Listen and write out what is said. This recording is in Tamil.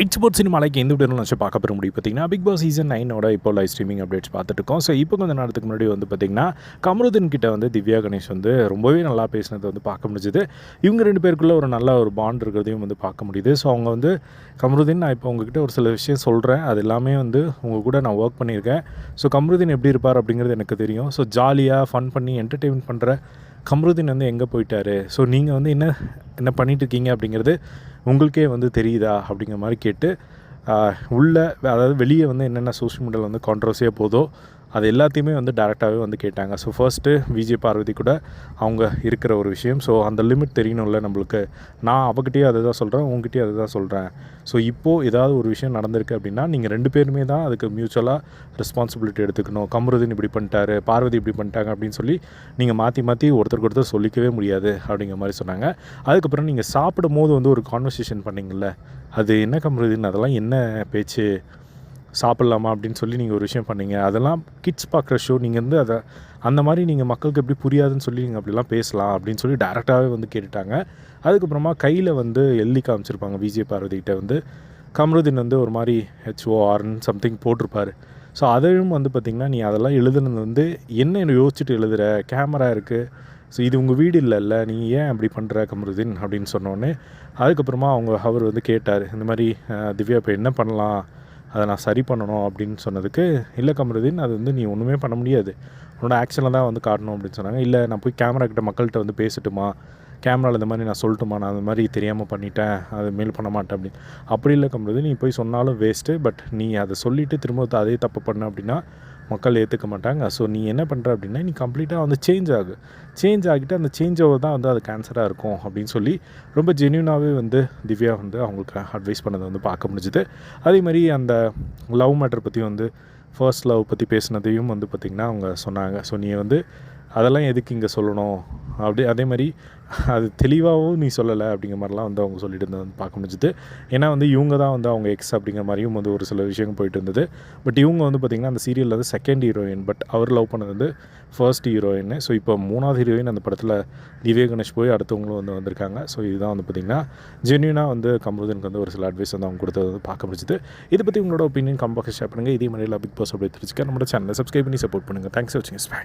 இட்ஸ் போட் சினிமாலைக்கு எந்த விட நினச்சி பார்க்க பெற முடியும் பார்த்தீங்கன்னா பிக் பாஸ் சீசன் நைனோட இப்போ லைவ் ஸ்ட்ரீமிங் அப்டேட்ஸ் பார்த்துட்டு இருக்கோம். ஸோ இப்போ கொஞ்சம் நேரத்துக்கு முன்னாடி வந்து பார்த்திங்கன்னா கமருதன் கிட்ட வந்து திவ்யா கணேஷ் வந்து ரொம்பவே நல்லா பேசினதை வந்து பார்க்க முடிஞ்சுது. இவங்க ரெண்டு பேருக்குள்ள ஒரு நல்ல ஒரு பாண்ட் இருக்கிறதையும் வந்து பார்க்க முடியுது. ஸோ அவங்க வந்து கமருதீன் நான் இப்போ உங்ககிட்ட ஒரு சில விஷயம் சொல்கிறேன் அது எல்லாமே வந்து உங்கள் கூட நான் ஒர்க் பண்ணியிருக்கேன். ஸோ கமருதீன் எப்படி இருப்பார் அப்படிங்கிறது எனக்கு தெரியும். ஸோ ஜாலியாக ஃபன் பண்ணி என்டர்டெயின்மெண்ட் பண்ணுற கம்ருதீன் வந்து எங்கே போயிட்டாரு? ஸோ நீங்கள் வந்து என்ன என்ன பண்ணிட்டு இருக்கீங்க அப்படிங்கிறது உங்களுக்கே வந்து தெரியுதா? அப்படிங்கிற மாதிரி கேட்டு உள்ள அதாவது வெளியே வந்து என்னென்ன சோஷியல் மீடியாவில் வந்து கான்ட்ரவர்சியாக போதோ அது எல்லாத்தையுமே வந்து டேரெக்டாகவே வந்து கேட்டாங்க. ஸோ ஃபர்ஸ்ட்டு விஜய் பார்வதி கூட அவங்க இருக்கிற ஒரு விஷயம். ஸோ அந்த லிமிட் தெரியணும்ல நம்மளுக்கு. நான் அவகிட்டயே அதை தான் சொல்கிறேன் உங்ககிட்டயே அதை தான் சொல்கிறேன் ஸோ இப்போது ஏதாவது ஒரு விஷயம் நடந்திருக்கு அப்படின்னா நீங்கள் ரெண்டு பேருமே தான் அதுக்கு மியூச்சுவலாக ரெஸ்பான்சிபிலிட்டி எடுத்துக்கணும். கமருதீன் இப்படி பண்ணிட்டாரு பார்வதி இப்படி பண்ணிட்டாங்க அப்படின்னு சொல்லி நீங்கள் மாற்றி மாற்றி ஒருத்தருக்கு ஒருத்தர் சொல்லிக்கவே முடியாது அப்படிங்கிற மாதிரி சொன்னாங்க. அதுக்கப்புறம் நீங்கள் சாப்பிடும் போது வந்து ஒரு கான்வர்சேஷன் பண்ணிங்கள்ல அது என்ன கமருதீன்? அதெல்லாம் என்ன பேச்சு? சாப்பிட்லாமா அப்படின்னு சொல்லி நீங்கள் ஒரு விஷயம் பண்ணீங்க. அதெல்லாம் கிட்ஸ் பார்க்குற ஷோ நீங்கள் வந்து அதை அந்த மாதிரி நீங்கள் மக்களுக்கு எப்படி புரியாதுன்னு சொல்லி நீங்கள் அப்படிலாம் பேசலாம் அப்படின்னு சொல்லி டேரெக்டாகவே வந்து கேட்டுட்டாங்க. அதுக்கப்புறமா கையில் வந்து எழுதி காமிச்சிருப்பாங்க. விஜய் பார்வதிகிட்ட வந்து கமருதீன் வந்து ஒரு மாதிரி ஹெச்ஓஆர்னு சம்திங் போட்டிருப்பாரு. ஸோ அதையும் வந்து பார்த்திங்கன்னா நீ அதெல்லாம் எழுதுனது வந்து என்ன யோசிச்சுட்டு எழுதுகிற கேமரா இருக்குது ஸோ இது உங்கள் வீடு இல்லைல்ல. நீ ஏன் அப்படி பண்ணுற கமருதீன்? அப்படின்னு சொன்னோடனே அதுக்கப்புறமா அவங்க அவர் வந்து கேட்டார் இந்த மாதிரி திவ்யா இப்போ என்ன பண்ணலாம்? அதை நான் சரி பண்ணணும் அப்படின்னு சொன்னதுக்கு இல்லை கமருதீன் அது வந்து நீ ஒன்றுமே பண்ண முடியாது. உன்னோட ஆக்ஷனில் தான் வந்து காட்டணும் அப்படின்னு சொன்னாங்க. இல்லை நான் போய் கேமரா கிட்ட மக்கள்கிட்ட வந்து பேசட்டுமா? கேமராவில் இந்த மாதிரி நான் சொல்லட்டுமா? நான் அந்த மாதிரி தெரியாமல் பண்ணிட்டேன். அது மேல் பண்ண மாட்டேன் அப்படின்னு. அப்படி இல்லை கமருதீன் நீ போய் சொன்னாலும் வேஸ்ட்டு பட் நீ அதை சொல்லிவிட்டு திரும்ப அதே தப்பு பண்ண அப்படின்னா மக்கள் ஏற்றுக்க மாட்டாங்க. ஸோ நீ என்ன பண்ணுற அப்படின்னா நீ கம்ப்ளீட்டாக வந்து சேஞ்ச் ஆகு. சேஞ்ச் ஆகிட்டு அந்த சேஞ்ச் ஓவர் தான் வந்து அது கேன்சராக இருக்கும் அப்படின்னு சொல்லி ரொம்ப ஜென்யூனாகவே வந்து திவ்யா வந்து அவங்களுக்கு அட்வைஸ் பண்ணதை வந்து பார்க்க முடிஞ்சுது. அதே மாதிரி அந்த லவ் மேட்டர் பற்றி வந்து ஃபர்ஸ்ட் லவ் பற்றி பேசினதையும் வந்து பார்த்திங்கன்னா அவங்க சொன்னாங்க. ஸோ நீ வந்து அதெல்லாம் எதுக்கு இங்கே சொல்லணும்? அப்படி அதே மாதிரி அது தெளிவாகவும் நீ சொல்லலை அப்படிங்கிற மாதிரிலாம் வந்து அவங்க சொல்லிட்டு இருந்தது வந்து பார்க்க முடிஞ்சுது. ஏன்னா வந்து இவங்க தான் வந்து அவங்க எக்ஸ் அப்படிங்கிற மாதிரியும் வந்து ஒரு சில விஷயங்கள் போயிட்டு இருந்தது. பட் இவங்க வந்து பார்த்திங்கன்னா அந்த சீரியலில் வந்து செகண்ட் ஹீரோயின் பட் அவர் லவ் பண்ணது வந்து ஃபர்ஸ்ட் ஹீரோயின் ஸோ இப்போ மூணாவது ஹீரோயின் அந்த படத்தில் திவ்ய கணேஷ் போய் அடுத்தவங்களும் வந்து வந்திருக்காங்க. ஸோ இதுதான் வந்து பார்த்திங்கன்னா ஜென்யூனாக வந்து கமருதனுக்கு வந்து ஒரு சில அட்வைஸ் வந்து அவங்க கொடுத்தது வந்து பார்க்க முடிஞ்சுது. இதை பற்றி உங்களோட ஒப்பீனியன் கம்பாக ஷேர் பண்ணுங்கள் இதே மாதிரி பிக் பாஸ் அப்படி தெரிஞ்சுக்க நம்மளோட சேனலை சப்ஸ்கிரைப் பண்ணி சப்போர்ட் பண்ணுங்கள் தேங்க்ஸ் ஃபார் பை